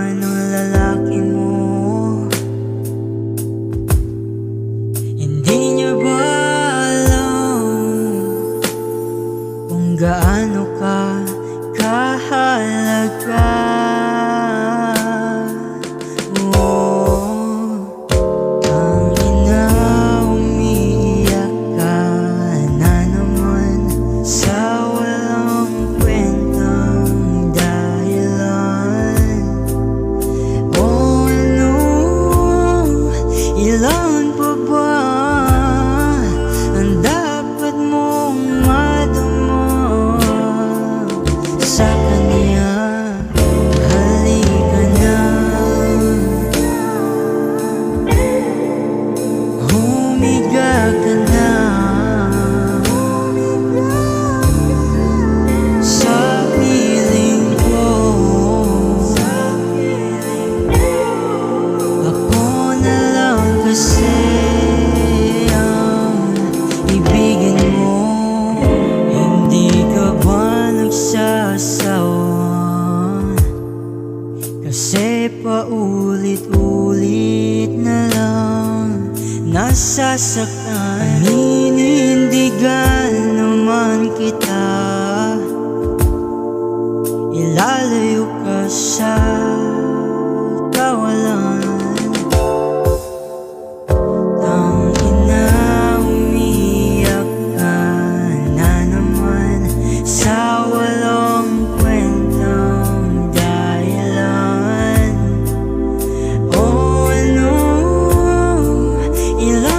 naman ang lalaki mo? Hindi niya ba alam Kung gaano ka Kasi paulit-ulit na lang Nasasaktan. Ninindigan naman kita Ilalayo ka sa'yo in love.